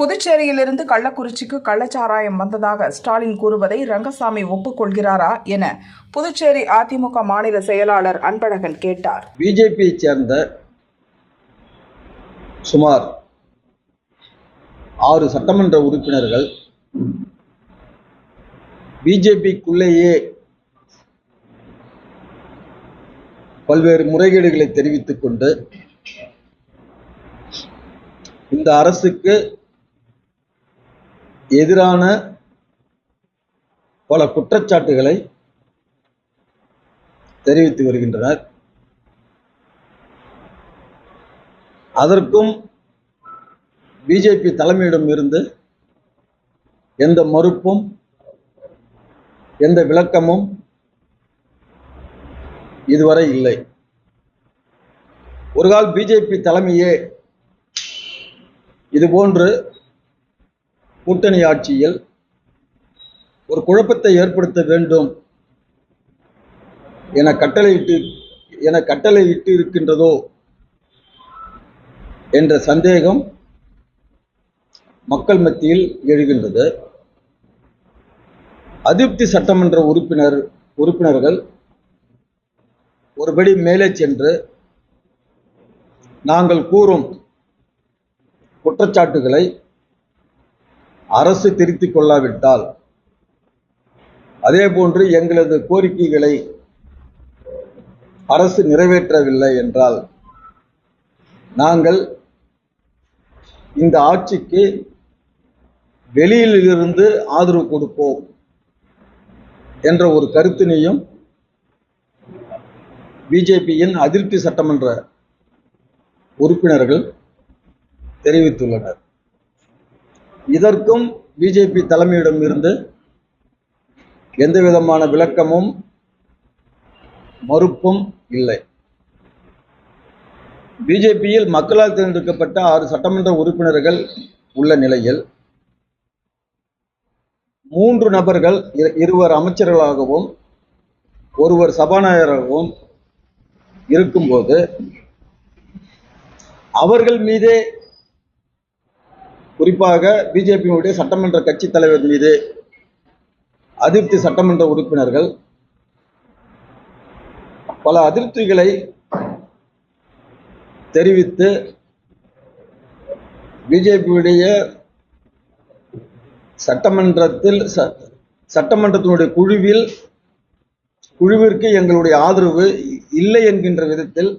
புதுச்சேரியிலிருந்து கள்ளக்குறிச்சிக்கு கள்ளச்சாராயம் வந்ததாக ஸ்டாலின் கூறுவதை ரங்கசாமி ஒப்புக்கொள்கிறாரா என புதுச்சேரி அதிமுக மாநில செயலாளர் அன்பழகன் கேட்டார். பிஜேபியை சேர்ந்த சுமார் ஆறு சட்டமன்ற உறுப்பினர்கள் பிஜேபிக்குள்ளேயே பல்வேறு முறைகேடுகளை தெரிவித்துக் கொண்டு இந்த அரசுக்கு எதிரான பல குற்றச்சாட்டுகளை தெரிவித்து வருகின்றனர். அதற்கும் பிஜேபி தலைமையிடம் இருந்து எந்த மறுப்பும் எந்த விளக்கமும் இதுவரை இல்லை. ஒரு கால் பிஜேபி தலைமையே இதுபோன்று கூட்டணி ஆட்சியில் ஒரு குழப்பத்தை ஏற்படுத்த வேண்டும் என கட்டளையிட்டு என கட்டளையிட்டு இருக்கின்றதோ என்ற சந்தேகம் மக்கள் மத்தியில் எழுகின்றது. அதிருப்தி சட்டமன்ற உறுப்பினர் உறுப்பினர்கள் ஒருபடி மேலே சென்று நாங்கள் கூறும் குற்றச்சாட்டுகளை அரசு திருத்தி கொள்ளாவிட்டால் அதேபோன்று எங்களது கோரிக்கைகளை அரசு நிறைவேற்றவில்லை என்றால் நாங்கள் இந்த ஆட்சிக்கு வெளியில் இருந்து ஆதரவு கொடுப்போம் என்ற ஒரு கருத்தினையும் பிஜேபியின் அதிருப்தி சட்டமன்ற உறுப்பினர்கள் தெரிவித்துள்ளனர். இதற்கும் பிஜேபி தலைமையிடம் இருந்து எந்த விதமான விளக்கமும் மறுப்பும் இல்லை. பிஜேபியில் மக்களால் தேர்ந்தெடுக்கப்பட்ட ஆறு சட்டமன்ற உறுப்பினர்கள் உள்ள நிலையில் மூன்று நபர்கள் இருவர் அமைச்சர்களாகவும் ஒருவர் சபாநாயகராகவும் இருக்கும்போது அவர்கள் மீதே குறிப்பாக பிஜேபியினுடைய சட்டமன்ற கட்சித் தலைவர் மீது அதிருப்தி சட்டமன்ற உறுப்பினர்கள் பல அதிருப்திகளை தெரிவித்து பிஜேபியுடைய சட்டமன்றத்தில் சட்டமன்றத்தினுடைய குழுவில் குழுவிற்கு எங்களுடைய ஆதரவு இல்லை என்கின்ற விதத்தில்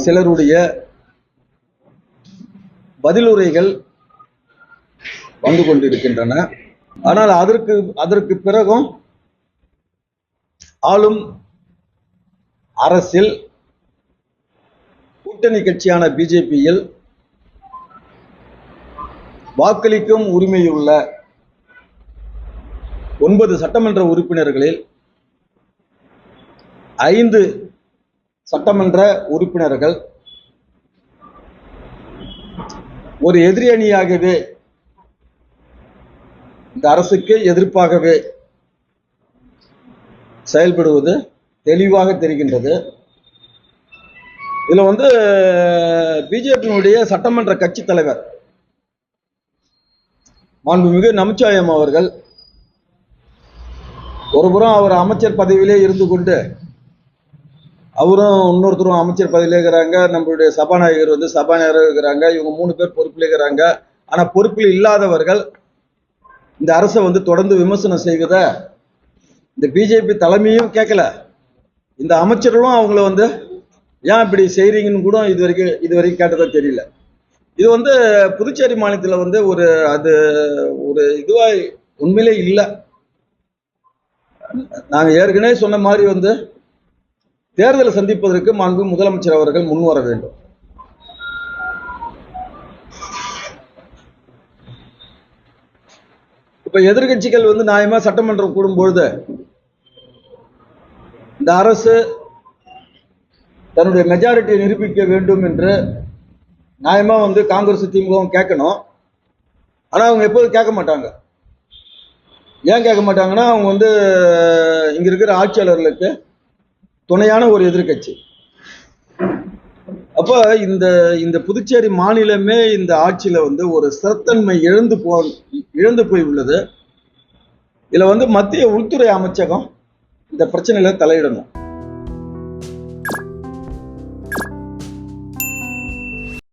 சிலருடைய பதிலுரைகள் வந்து கொண்டிருக்கின்றன. ஆனால் அதற்கு அதற்கு பிறகும் ஆளும் அரசில் கூட்டணி கட்சியான பிஜேபியில் வாக்களிக்கும் உரிமையுள்ள ஒன்பது சட்டமன்ற உறுப்பினர்களில் ஐந்து சட்டமன்ற உறுப்பினர்கள் ஒரு எதிரி அணியாகவே இந்த அரசுக்கு எதிர்ப்பாகவே செயல்படுவது தெளிவாக தெரிகின்றது. இதுல வந்து பிஜேபியினுடைய சட்டமன்ற கட்சி தலைவர் மாண்புமிகு நமச்சிவாயம் அவர்கள் ஒருபுறம் அவர் அமைச்சர் பதவியிலே இருந்து கொண்டு அவரும் இன்னொருத்தரும் அமைச்சர் பதவியில் இருக்கிறாங்க. நம்மளுடைய சபாநாயகர் வந்து சபாநாயகர் இருக்கிறாங்க. இவங்க மூணு பேர் பொறுப்பில் இருக்கிறாங்க. ஆனால் பொறுப்பில் இல்லாதவர்கள் இந்த அரசை வந்து தொடர்ந்து விமர்சனம் செய்வத இந்த பிஜேபி தலைமையும் கேட்கல. இந்த அமைச்சர்களும் அவங்கள வந்து ஏன் இப்படி செய்கிறீங்கன்னு கூட இது வரைக்கும் இது வரைக்கும் கேட்டதா தெரியல. இது வந்து புதுச்சேரி மாநிலத்தில் வந்து ஒரு அது ஒரு இதுவாக உண்மையிலே இல்லை. நாங்கள் ஏற்கனவே சொன்ன மாதிரி வந்து தேர்தலை சந்திப்பதற்கு மாண்பு முதலமைச்சர் அவர்கள் முன்வர வேண்டும். இப்ப எதிர்க்கட்சிகள் வந்து நியாயமா சட்டமன்றம் கூடும் பொழுது இந்த அரசு தன்னுடைய மெஜாரிட்டியை நிரூபிக்க வேண்டும் என்று நியாயமா வந்து காங்கிரஸ் திமுகவும் கேட்கணும். ஆனா அவங்க எப்போதும் கேட்க மாட்டாங்க. ஏன் கேட்க மாட்டாங்கன்னா அவங்க வந்து இங்க இருக்கிற ஆட்சியாளர்களுக்கு துணையான ஒரு எதிர்க்கட்சி. அப்ப இந்த இந்த புதுச்சேரி மாநிலமே இந்த ஆட்சியில வந்து ஒரு ஸ்திரத்தன்மை இழந்து போ இழந்து போய் உள்ளது. இதுல வந்து மத்திய உள்துறை அமைச்சகம் இந்த பிரச்சனையில தலையிடணும்.